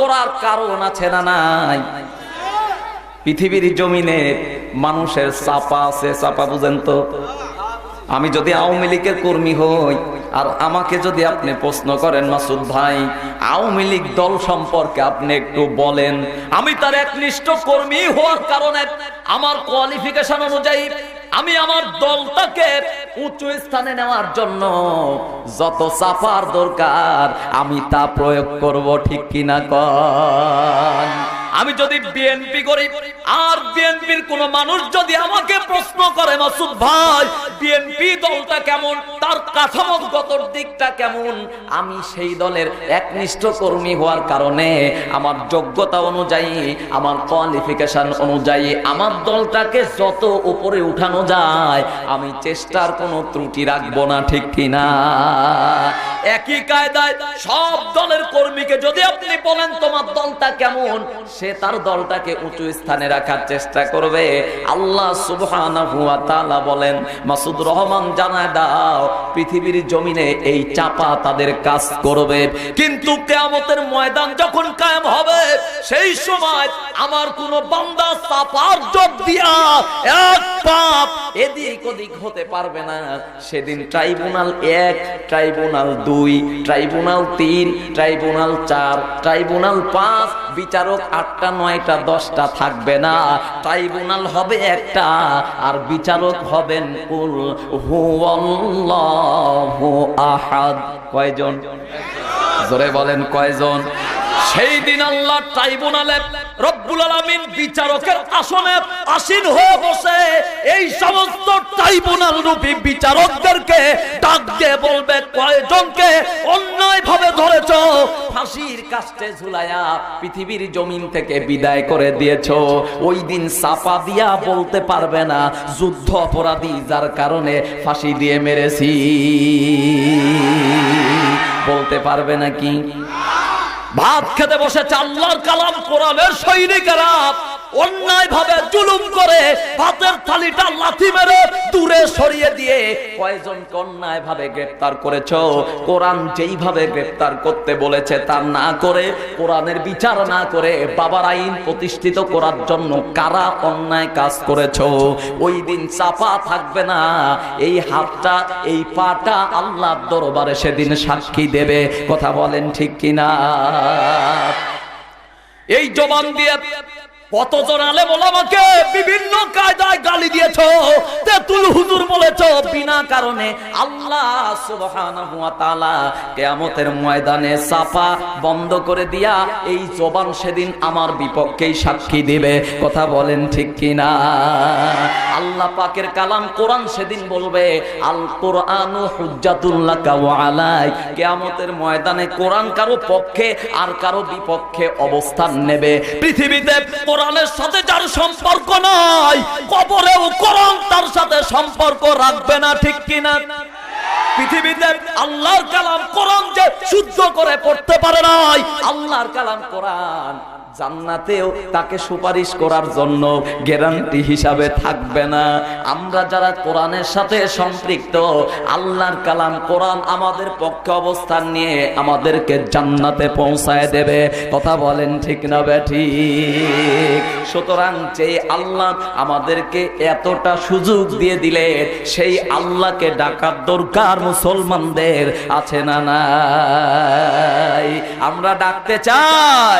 করার কারণ আছে না নাই? পৃথিবীর জমিনে মানুষের চাপা আছে, চাপা বুঝেন তো? আমি যদি আওয়ামী লীগের কর্মী হই, আর আমাকে যদি আপনি প্রশ্ন করেন, মাসুদ ভাই, আওয়ামী লীগ দল সম্পর্কে আপনি একটু বলেন। আমি তার একনিষ্ঠ কর্মী হওয়ার কারণে আমার কোয়ালিফিকেশন অনুযায়ী আমি আমার দলটাকে উঁচু স্থানে নেওয়ার জন্য যত সাফার দরকার, আমি তা প্রয়োগ করব, ঠিক কিনা ক আমি যদি বিএনপি করি, আর বিএনপির কোন মানুষ যদি আমাকে প্রশ্ন করে, মাসুদ ভাই বিএনপি দলটা কেমন? তার কাঠামোগত দিকটা কেমন? আমি সেই দলের একনিষ্ঠ কর্মী হওয়ার কারণে আমার যোগ্যতা অনুযায়ী, আমার কোয়ালিফিকেশন অনুযায়ী আমার দলটাকে যত উপরে উঠানো যায়, আমি চেষ্টার কোনো ত্রুটি রাখব না, ঠিক কিনা? একই কায়দায় সব দলের কর্মীকে যদি আপনি বলেন তোমার দলটা কেমন, সে তার দলটাকে উঁচু স্থানে রাখার চেষ্টা করবে। আল্লাহ সুবহানাহু ওয়া তাআলা বলেন মাসুদ রহমান জানায় দাও পৃথিবীর জমিনে এই চাপা তাদের কাজ করবে। কিন্তু কেয়ামতের ময়দান যখন কায়েম হবে সেই সময় আমার কোন বান্দা চাপার জব দিয়া এক পাপ এদিক ওদিক হতে পারবে না। সেদিন ট্রাইব্যুনাল এক, ট্রাইব্যুনাল দুই, ট্রাইব্যুনাল তিন, ট্রাইব্যুনাল চার, ট্রাইব্যুনাল পাঁচ, বিচারক আটটা, নয়টা, দশটা থাকবে না। ট্রাইব্যুনাল হবে একটা আর বিচারক হবেন কুল হুয়াল্লাহু আহাদ। কয়জন? জোরে বলেন কয়জন? সেই দিন আল্লাহ ট্রাইব্যুনালে রব্বুল আলামিন বিচারকের আসনে আসীন হয়ে বসে এই সমস্ত ট্রাইব্যুনাল রূপী বিচারকদেরকে ডাক দিয়ে বলবে, কয়জনকে অন্যায় ভাবে ধরেছ? ফাঁসির কাস্টে ঝুলায়া পৃথিবীর জমিন থেকে বিদায় করে দিয়েছ। ওই দিন সাপা দিয়া বলতে পারবে না, যুদ্ধ অপরাধী যার কারণে ফাঁসি দিয়ে মেরেছি। বলতে পারবে নাকি? ভাত খেতে বসেছে আল্লাহর কালাম কোরআনের সৈনিকেরা। অন্যায় বিচার না করে বাবার আইন প্রতিষ্ঠিত করার জন্য কারা অন্যায় কাজ করেছ? ওই দিন চাপা থাকবে না। এই হাতটা, এই পাটা আল্লাহর দরবারে সেদিন সাক্ষী দেবে। কথা বলেন ঠিক কিনা? এই জবান দিয়ে কতজন আলে আমাকে বিভিন্ন কায়দায় গালি দিয়েছ? তেতুল হুজুর বলেছ, বিনা কারণে আল্লাহ সুবহানাহু ওয়া তাআলা কিয়ামতের ময়দানে সাফা বন্ধ করে দিয়া এই জবান সেদিন আমার বিপক্ষেই সাক্ষী দিবে। কথা বলেন ঠিক কিনা? আল্লাহ পাকের কালাম কোরআন সেদিন বলবে আল কোরআনু হুজ্জাতুল লাকা ওয়া আলাইক। কিয়ামতের ময়দানে কোরআন কারও পক্ষে আর কারও বিপক্ষে অবস্থান নেবে। পৃথিবীতে কোরআনের সাথে যার সম্পর্ক নাই কবরেও কোরআন তার সাথে সম্পর্ক রাখবে না ঠিক কিনা? পৃথিবীতে আল্লাহর কালাম কোরআন যে শুদ্ধ করে পড়তে পারে নাই, আল্লাহর কালাম কোরআন জান্নাতেও তাকে সুপারিশ করার জন্য গ্যারান্টি হিসাবে থাকবে না। আমরা যারা কোরআনের সাথে সম্পৃক্ত, আল্লাহর কালাম কোরআন আমাদের পক্ষে অবস্থান নিয়ে আমাদেরকে জান্নাতে পৌঁছায় দেবে। কথা বলেন ঠিক না বেঠি সুতরাং যে আল্লাহ আমাদেরকে এতটা সুযোগ দিয়ে দিলে সেই আল্লাহকে ডাকার দরকার মুসলমানদের আছে না আমরা ডাকতে চাই।